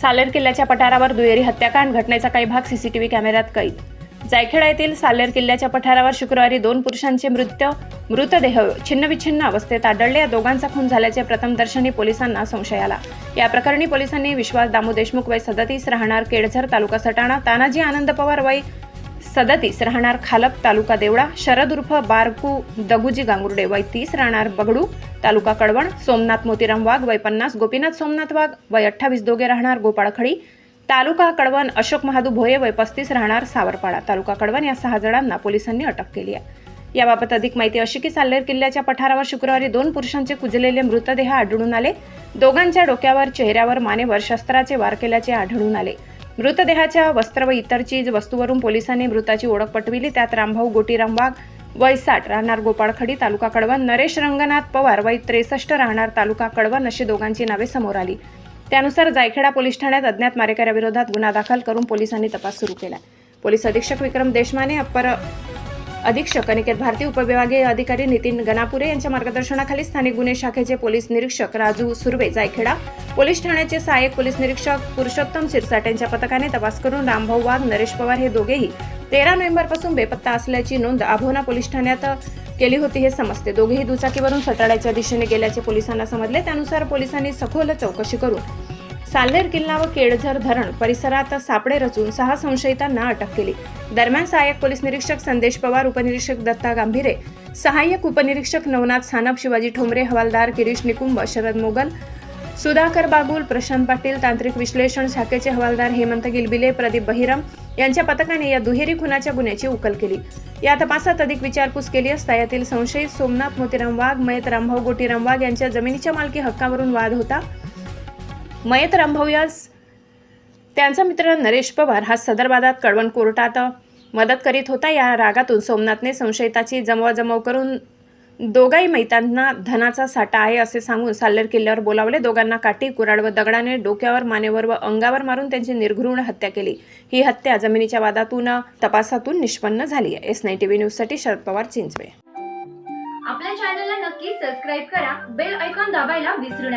सालेर किल्ल्याच्या पठारावर दुहेरी हत्याकांड घटनेचा काही भाग सीसीटीव्ही कॅमेऱ्यात कैद. जायखेडा येथील सालेर किल्ल्याच्या पठारावर शुक्रवारी दोन पुरुषांचे मृत्यू मृतदेह छिन्नविच्छिन्न अवस्थेत आढळले. या दोघांचा खून झाल्याचे प्रथमदर्शनी पोलिसांना संशय आला. या प्रकरणी पोलिसांनी विश्वास दामू देशमुख वय सदतीस राहणार केळझर तालुका सटाणा तानाजी आनंद पवार वय सदतीस राहणार खालप तालुका देवळा शरद उर्फ बारकू दगुजी गांगुर्डे वय तीस राहणार बगडू तालुका कडवण सोमनाथ मोतीराम वाघ वय पन्नास गोपीनाथ सोमनाथ वाघ वय अठ्ठावीस दोघे राहणार गोपाळखडी तालुका कडवण अशोक महादू भोये वय पस्तीस राहणार सावरपाडा तालुका कडवण या सहा जणांना पोलिसांनी अटक केली आहे. याबाबत अधिक माहिती अशी की साल्लेर किल्ल्याच्या पठारावर शुक्रवारी दोन पुरुषांचे कुजलेले मृतदेह आढळून आले. दोघांच्या डोक्यावर चेहऱ्यावर मानेवर शस्त्राचे वार केल्याचे आढळून आले. मृतदेहाच्या वस्त्र व इतर चीज वस्तूवरून पोलिसांनी मृताची ओळख पटविली. त्यात रामभाऊ गोटीराम वाघ वैसाठ राहणार गोपाळखडी तालुका कळवण नरेश रंगनाथ पवार वय त्रेसष्ट राहणार तालुका कळवण अशी दोघांची नावे समोर आली. त्यानुसार जायखेडा पोलीस ठाण्यात अज्ञात मारेकऱ्याविरोधात गुन्हा दाखल करून पोलिसांनी तपास सुरू केला. पोलीस अधीक्षक विक्रम देशमाने अप्पर अधीक्षक अनिकेत भारती उपविभागीय अधिकारी नितीन गणापुरे यांच्या मार्गदर्शनाखाली स्थानिक गुन्हे शाखेचे पोलीस निरीक्षक राजू सुर्वे जायखेडा पोलीस ठाण्याचे सहाय्यक पोलीस निरीक्षक पुरुषोत्तम शिरसाट यांच्या पथकाने तपास करून रामभाऊ वाघ नरेश पवार हे दोघेही तेरा नोव्हेंबरपासून बेपत्ता असल्याची नोंद आभोना पोलीस ठाण्यात केली होती हे समजते. दोघेही दुचाकीवरून सटाड्याच्या दिशेने गेल्याचे पोलिसांना समजले. त्यानुसार पोलिसांनी सखोल चौकशी करून साल्हेर किल्ला व केळझर धरण परिसरात सापळे रचून सहा संशयितांना अटक केली. दरम्यान सहाय्यक पोलीस निरीक्षक संदेश पवार उपनिरीक्षक दत्ता गांभीरे सहाय्यक उपनिरीक्षक नवनाथ सानप शिवाजी ठोंबरे हवालदार गिरीश निकुंभ शरद मोगल सुधाकर बागुल प्रशांत पाटील तांत्रिक विश्लेषण शाखेचे हवालदार हेमंत गिलबिले प्रदीप बहिरम यांच्या पथकाने या दुहेरी खुनाच्या गुन्ह्याची उकल केली. या तपासात अधिक विचारपूस केली असता यातील संशयित सोमनाथ मोतीराम वाघ मयत रामभाऊ गोटीराम वाघ यांच्या जमिनीच्या मालकी हक्कावरून वाद होता. मयत रामभाऊ यास त्यांचा मित्र नरेश पवार हा सदरबादात कळवण कोर्टात मदत करीत होता. या रागातून सोमनाथने संशयिताची जमवाजमव करून दोघाही मैतांना धनाचा साठा आहे असे सांगून साल्लेर किल्ल्यावर बोलावले. दोघांना काठी कुराड व दगडाने डोक्यावर मानेवर व अंगावर मारून त्यांची निर्घृण हत्या केली. ही हत्या जमिनीच्या वादातून तपासातून निष्पन्न झाली आहे. एस नाईन टीव्ही न्यूजसाठी शरद पवार चिंचवे. आपल्या चॅनलला नक्की सबस्क्राईब करा. बेल ऐकॉन दाबायला विसरू नका.